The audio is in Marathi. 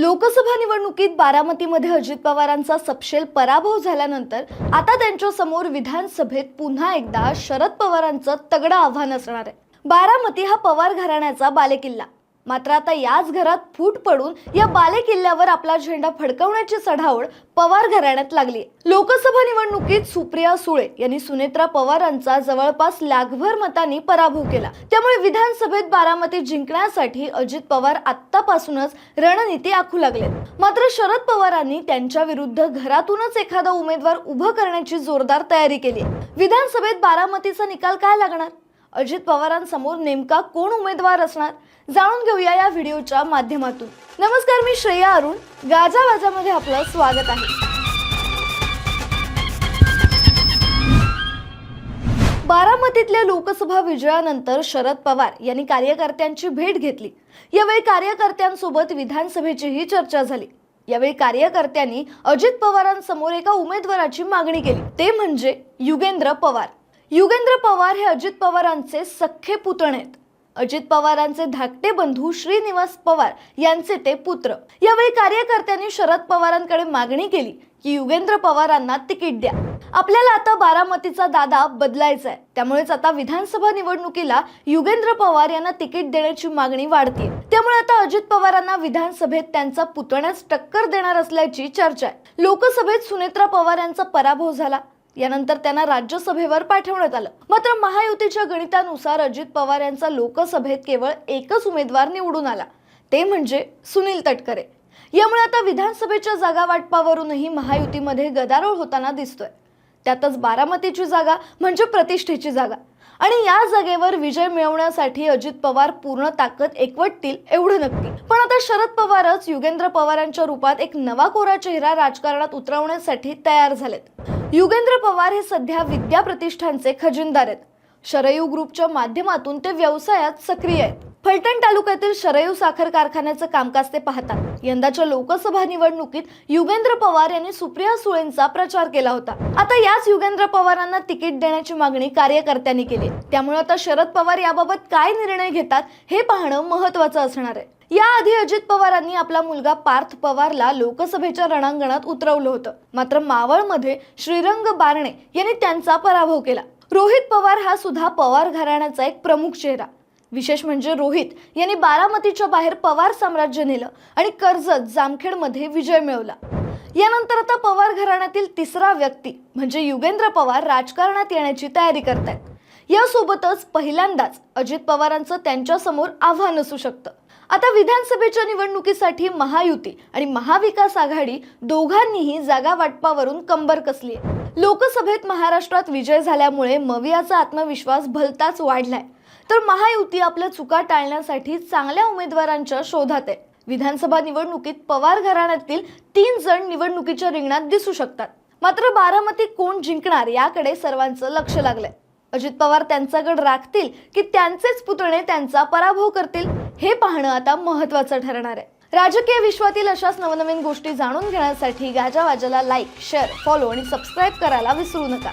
लोकसभा निवडणुकीत बारामतीमध्ये अजित पवारांचा सपशेल पराभव झाल्यानंतर आता त्यांच्यासमोर विधानसभेत पुन्हा एकदा शरद पवारांचं तगडं आव्हान असणार आहे. बारामती हा पवार घराण्याचा बालेकिल्ला. मात्र आता याच घरात फूट पडून या बालेकिल्ल्यावर आपला झेंडा फडकवण्याची चढावड पवार घराण्यात लागली. लोकसभा निवडणुकीत सुप्रिया सुळे यांनी सुनेत्रा पवारांचा जवळपास लाखभर मतांनी पराभव केला. त्यामुळे विधानसभेत बारामती जिंकण्यासाठी अजित पवार आत्तापासूनच रणनीती आखू लागलेत. मात्र शरद पवारांनी त्यांच्या विरुद्ध घरातूनच एखादा उमेदवार उभं करण्याची जोरदार तयारी केली. विधानसभेत बारामतीचा निकाल काय लागणार? अजित पवारांसमोर नेमका कोण उमेदवार असणार जाणून घेऊया या व्हिडिओच्या माध्यमातून. नमस्कार मी श्रेया अरुण. गाजा वाजामध्ये आपलं स्वागत आहे. बारामतीतल्या लोकसभा विजयानंतर शरद पवार यांनी कार्यकर्त्यांची भेट घेतली. यावेळी कार्यकर्त्यांसोबत विधानसभेचीही चर्चा झाली. यावेळी कार्यकर्त्यांनी अजित पवारांसमोर एका उमेदवाराची मागणी केली. ते म्हणजे युगेंद्र पवार. युगेंद्र पवार हे अजित पवारांचे सख्खे पुतणे आहेत. अजित पवारांचे धाकटे बंधू श्रीनिवास पवार यांचे ते पुत्र. यावेळी कार्यकर्त्यांनी शरद पवारांकडे मागणी केली की युगेंद्र पवारांना तिकीट द्या. आपल्याला आता बारामतीचा दादा बदलायचा आहे त्यामुळेच आता विधानसभा निवडणुकीला युगेंद्र पवार यांना तिकीट देण्याची मागणी वाढते त्यामुळे आता अजित पवारांना विधानसभेत त्यांचा पुतण्यास टक्कर देणार असल्याची चर्चा आहे लोकसभेत सुनेत्रा पवार यांचा पराभव झाला. यानंतर त्यांना राज्यसभेवर पाठवण्यात आलं. मात्र महायुतीच्या गणितानुसार अजित पवार यांचा लोकसभेत केवळ एकच उमेदवार निवडून आला. ते म्हणजे सुनील तटकरे. यामुळे आता विधानसभेच्या जागा वाटपावरूनही महायुतीमध्ये गदारोळ होताना दिसतोय. त्यातच बारामतीची जागा म्हणजे प्रतिष्ठेची जागा. आणि या जागेवर विजय मिळवण्यासाठी अजित पवार पूर्ण ताकद एकवटतील एवढं नक्की. पण आता शरद पवारच युगेंद्र पवारांच्या रूपात एक नवा कोरा चेहरा राजकारणात उतरवण्यासाठी तयार झालेत. युगेंद्र पवार हे सध्या विद्या प्रतिष्ठानचे खजिनदार आहेत. शरयू ग्रुपच्या माध्यमातून ते व्यवसायात सक्रिय आहेत. फलटण तालुक्यातील शरयू साखर कारखान्याचं कामकाज ते पाहतात यंदाच्या लोकसभा निवडणुकीत युगेंद्र पवार यांनी सुप्रिया सुळेंचा प्रचार केला होता. आता याच युगेंद्र पवारांना तिकीट देण्याची मागणी कार्यकर्त्यांनी केली. त्यामुळे आता शरद पवार याबाबत काय निर्णय घेतात हे पाहणं महत्वाचं असणार आहे. याआधी अजित पवारांनी आपला मुलगा पार्थ पवारला लोकसभेच्या रणांगणात उतरवलं होतं. मात्र मावळमध्ये श्रीरंग बारणे यांनी त्यांचा पराभव केला. रोहित पवार हा सुद्धा पवार घराण्याचा एक प्रमुख चेहरा. विशेष म्हणजे रोहित यांनी बारामतीच्या बाहेर पवार साम्राज्य नेलं आणि कर्जत जामखेडमध्ये विजय मिळवला. यानंतर आता पवार घराण्यातील तिसरा व्यक्ती म्हणजे युगेंद्र पवार राजकारणात येण्याची तयारी करतायत. यासोबतच पहिल्यांदाच अजित पवारांचं त्यांच्यासमोर आव्हान असू शकतं. आता विधानसभेच्या निवडणुकीसाठी महायुती आणि महाविकास आघाडी दोघांनीही जागा वाटपावरून कंबर कसली लोकसभेत महाराष्ट्रात विजय झाल्यामुळे मवियाचा आत्मविश्वास भलताच वाढलाय. तर महायुती आपल्या चुका टाळण्यासाठी चांगल्या उमेदवारांच्या शोधात आहे. विधानसभा निवडणुकीत पवार घराण्यातील तीन जण निवडणुकीच्या रिंगणात दिसू शकतात. मात्र बारामती कोण जिंकणार याकडे सर्वांचं लक्ष लागलंय. अजित पवार त्यांचा गड राखतील की त्यांचेच पुतणे त्यांचा पराभव करतील हे पाहणं आता महत्वाचं ठरणार आहे. राजकीय विश्वातील अशाच नवनवीन गोष्टी जाणून घेण्यासाठी गाजावाजाला लाईक शेअर फॉलो आणि सबस्क्राईब करायला विसरू नका.